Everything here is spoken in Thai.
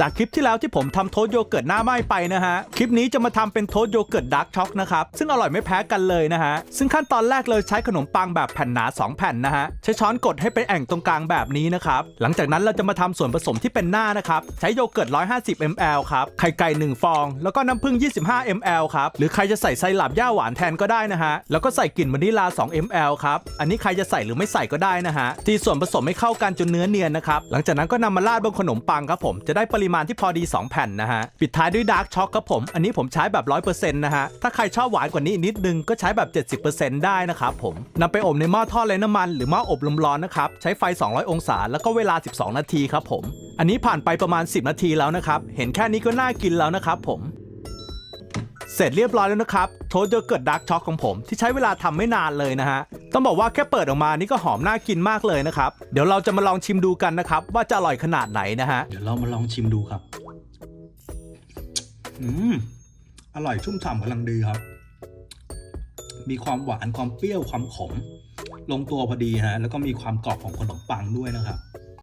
จากคลิปที่แล้วที่ผมทำโทสโยเกิร์ตหน้าไหม้ไปนะฮะ คลิปนี้จะมาทำเป็นโทสโยเกิร์ตดาร์กช็อกนะครับ ซึ่งอร่อยไม่แพ้กันเลยนะฮะ ซึ่งขั้นตอนแรกเลยใช้ขนมปังแบบแผ่นหนา 2 แผ่นนะฮะ ใช้ช้อนกดให้เป็นแอ่งตรงกลางแบบนี้นะครับ หลังจากนั้นเราจะมาทำส่วนผสมที่เป็นหน้านะครับ ใช้โยเกิร์ต 150 ml ครับ ไข่ไก่ 1 ฟอง แล้วก็น้ำผึ้ง 25 ml ครับ หรือใครจะใส่ไซรัปย่าหวานแทนก็ได้นะฮะ แล้วก็ใส่กลิ่นวานิลา 2 ml ครับ อันนี้ใครจะใส่หรือไม่ใส่ก็ได้นะฮะ ตีส่วนผสมให้เข้ากันจนเนื้อเนียนนะครับ หลังจากนั้นก็นำมาราดบนขนมปังครับผม จะได้ปริริมาณที่พอดี 2 แผ่นนะฮะ ปิดท้ายด้วยดาร์กช็อกครับผม อันนี้ผมใช้แบบ 100%นะฮะ ถ้าใครชอบหวานกว่านี้นิดนึงก็ใช้แบบ 70%ได้นะครับผมนำไปอบในหม้อทอดไร้น้ำมันหรือหม้ออบลมร้อนนะครับ ใช้ไฟ 200 องศา แล้วก็เวลา 12 นาทีครับผม อันนี้ผ่านไปประมาณ 10 นาทีแล้วนะครับ เห็นแค่นี้ก็น่ากินแล้วนะครับผม เสร็จเรียบร้อยแล้วนะครับโทสต์โยเกิร์ตดาร์กช็อกของผมที่ใช้เวลาทำไม่นานเลยนะฮะ ต้องบอกว่าแค่เปิดออกมานี่ก็หอมน่ากินมากเลยนะครับ เดี๋ยวเราจะมาลองชิมดูกันนะครับ ว่าจะอร่อยขนาดไหนนะฮะ เดี๋ยวเรามาลองชิมดูครับ อืม อร่อยชุ่มฉ่ำกำลังดีครับ มีความหวานความเปรี้ยวความขม ลงตัวพอดีฮะ แล้วก็มีความกรอบของขนมปังด้วยนะครับ